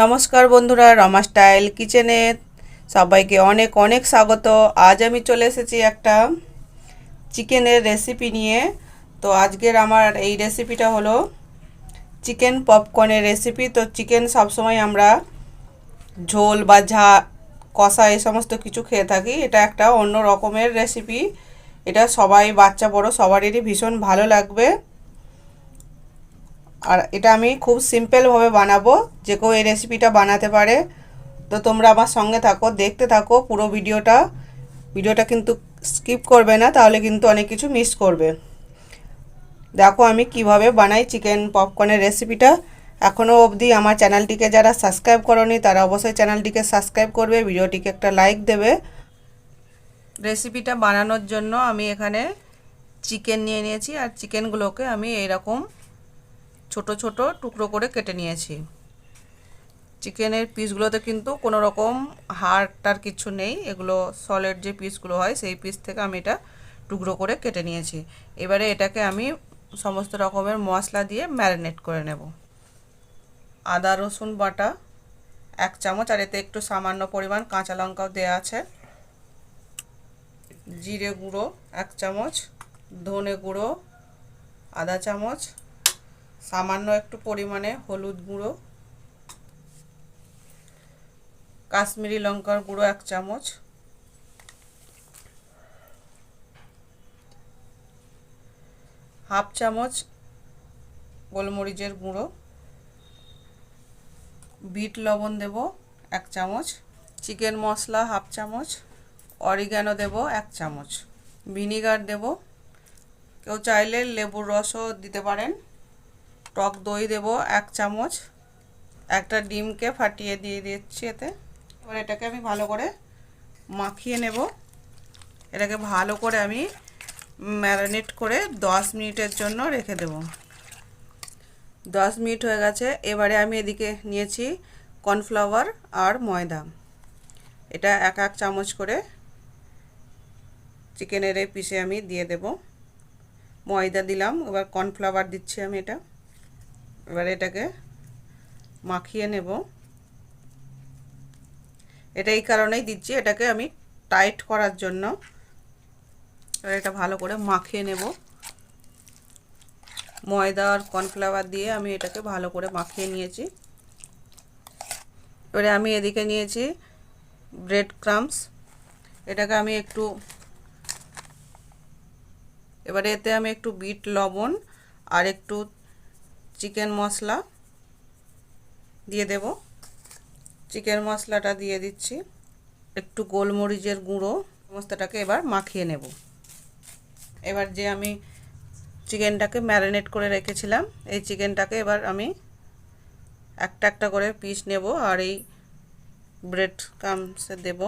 নমস্কার বন্ধুরা, রমা স্টাইল কিচেনে সবাইকে অনেক অনেক স্বাগত। আজ আমি চলে এসেছি একটা চিকেনের রেসিপি নিয়ে। তো আজকের আমার এই রেসিপিটা হলো চিকেন পপকর্নের রেসিপি তো চিকেন সবসময় আমরা ঝোল বা ঝা, কষা এই সমস্ত কিছু খেয়ে থাকি। এটা একটা অন্য রকমের রেসিপি এটা সবাই, বাচ্চা, বড় সবারই ভীষণ ভালো লাগবে। আর এটা আমি খুব সিম্পলভাবে বানাবো, যে কেউ এই রেসিপিটা বানাতে পারে। তো তোমরা আমার সঙ্গে থাকো, দেখতে থাকো পুরো ভিডিওটা। ভিডিওটা কিন্তু স্কিপ করবে না, তাহলে কিন্তু অনেক কিছু মিস করবে। দেখো আমি কীভাবে বানাই চিকেন পপকর্নের রেসিপিটা এখনও অবধি আমার চ্যানেলটিকে যারা সাবস্ক্রাইব করনি, তারা অবশ্যই চ্যানেলটিকে সাবস্ক্রাইব করবে, ভিডিওটিকে একটা লাইক দেবে। রেসিপিটা বানানোর জন্য আমি এখানে চিকেন নিয়ে নিয়েছি, আর চিকেনগুলোকে আমি এইরকম ছোট ছোট টুকরো করে কেটে নিয়েছি। চিকেনের পিসগুলোতে কিন্তু কোনো রকম হাড়টার কিছু নেই। এগুলো সলিড যে পিসগুলো হয়, সেই পিস থেকে আমি এটা টুকরো করে কেটে নিয়েছি। এবারে এটাকে আমি সমস্ত রকমের মশলা দিয়ে ম্যারিনেট করে নেব। আদা, রসুন বাটা, এক চামচ, আর এতে একটু সামান্য পরিমাণ কাঁচা লঙ্কাও দেওয়া আছে। জিরে গুঁড়ো এক চামচ, ধনে গুঁড়ো আধা চামচ সামান্য একটু পরিমাণে হলুদ গুঁড়ো, কাশ্মীরি লঙ্কার গুঁড়ো এক চামচ, হাফ চামচ গোলমরিচের গুঁড়ো, বিট লবণ দেব এক চামচ, চিকেন মশলা হাফ চামচ, অরিগ্যানো দেব এক চামচ, ভিনিগার দেব। কেউ চাইলে লেবুর রসও দিতে পারেন। টক দই দেব এক চামচ। একটা ডিমকে ফাটিয়ে দিয়ে দিচ্ছি এতে। এবার এটাকে আমি ভালো করে মাখিয়ে নেব। এটাকে ভালো করে আমি ম্যারিনেট করে দশ মিনিটের জন্য রেখে দেব। দশ মিনিট হয়ে গেছে। এবারে আমি এদিকে নিয়েছি কর্নফ্লাওয়ার আর ময়দা। এটা এক এক চামচ করে চিকেনের পিসে আমি দিয়ে দেব। ময়দা দিলাম, এবার কর্নফ্লাওয়ার দিচ্ছি আমি এটা। এবার এটাকে মাখিয়ে নেব। এটা এই কারণেই দিচ্ছি, এটাকে আমি টাইট করার জন্য। এবার এটা ভালো করে মাখিয়ে নেব। ময়দা আর কর্নফ্লাওয়ার দিয়ে আমি এটাকে ভালো করে মাখিয়ে নিয়েছি। এবারে আমি এদিকে নিয়েছি ব্রেড ক্রামস। এটাকে আমি একটু এবারে এতে আমি একটু বিট লবণ আর একটু চিকেন মশলা দিয়ে দেব। চিকেন মশলাটা দিয়ে দিচ্ছি। একটু গোলমরিচের গুঁড়ো, সমস্তটাকে এবার মাখিয়ে নেব। এবার যে আমি চিকেনটাকে ম্যারিনেট করে রেখেছিলাম, এই চিকেনটাকে এবার আমি একটা একটা করে পিস নেব আর এই ব্রেড কামসে দেব।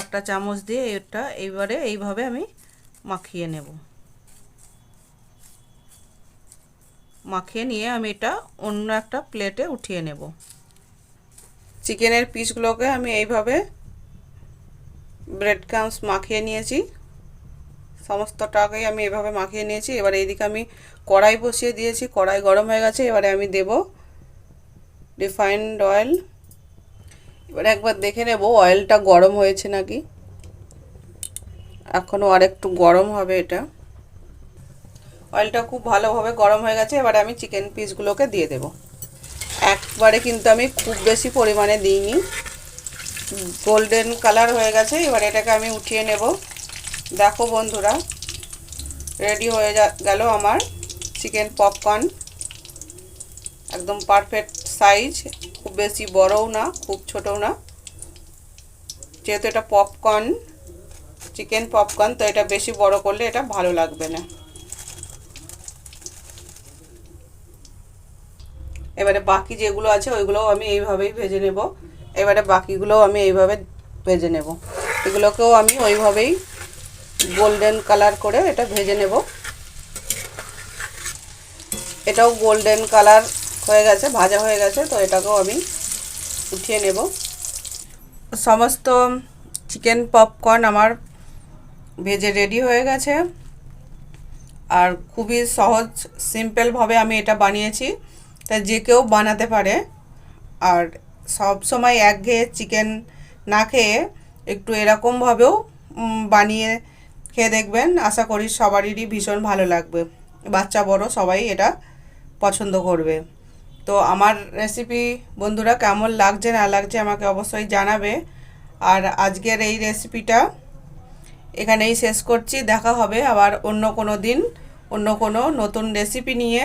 একটা চামচ দিয়ে এটা এইবারে এইভাবে আমি মাখিয়ে নেব। মাখিয়ে নিয়ে আমি এটা অন্য একটা প্লেটে উঠিয়ে নেব। চিকেনের পিসগুলোকে আমি এইভাবে ব্রেড ক্রামস মাখিয়ে নিয়েছি। সমস্তটাকেই আমি এভাবে মাখিয়ে নিয়েছি। এবার এইদিকে আমি কড়াই বসিয়ে দিয়েছি। কড়াই গরম হয়ে গেছে। এবারে আমি দেব রিফাইন্ড অয়েল এবারে একবার দেখে নেব অয়েলটা গরম হয়েছে নাকি। এখনও আরেকটু গরম হবে এটা। অয়েলটা খুব ভালোভাবে গরম হয়ে গেছে, এবারে আমি চিকেন পিসগুলোকে দিয়ে দেব। একবারে কিন্তু আমি খুব বেশি পরিমাণে দিইনি। গোল্ডেন কালার হয়ে গেছে, এবার এটাকে আমি উঠিয়ে নেব। দেখো বন্ধুরা রেডি হয়ে গেল আমার চিকেন পপকর্ন একদম পারফেক্ট সাইজ খুব বেশি বড়ও না, খুব ছোটও না। যেহেতু এটা পপকর্ন চিকেন পপকর্ন তো এটা বেশি বড় করলে এটা ভালো লাগবে না। এবারে বাকি যেগুলো আছে ওইগুলোও আমি এইভাবেই ভেজে নেব। এবারে বাকিগুলোও আমি এইভাবে ভেজে নেব। এগুলোকেও আমি ওইভাবেই গোল্ডেন কালার করে এটা ভেজে নেব। এটাও গোল্ডেন কালার হয়ে গেছে, ভাজা হয়ে গেছে, তো এটাকেও আমি উঠিয়ে নেব। সমস্ত চিকেন পপকর্ন আমার ভেজে রেডি হয়ে গেছে। আর খুবই সহজ সিম্পলভাবে আমি এটা বানিয়েছি। তা যে কেউ বানাতে পারে। আর সব সময় একঘেয়ে চিকেন না খেয়ে একটু এরকমভাবেও বানিয়ে খেয়ে দেখবেন। আশা করি সবারই ভীষণ ভালো লাগবে। বাচ্চা, বড় সবাই এটা পছন্দ করবে। তো আমার রেসিপি বন্ধুরা কেমন লাগছে, না লাগছে আমাকে অবশ্যই জানাবে। আর আজকের এই রেসিপিটা এখানেই শেষ করছি। দেখা হবে আবার অন্য কোনো দিন, অন্য কোনো নতুন রেসিপি নিয়ে।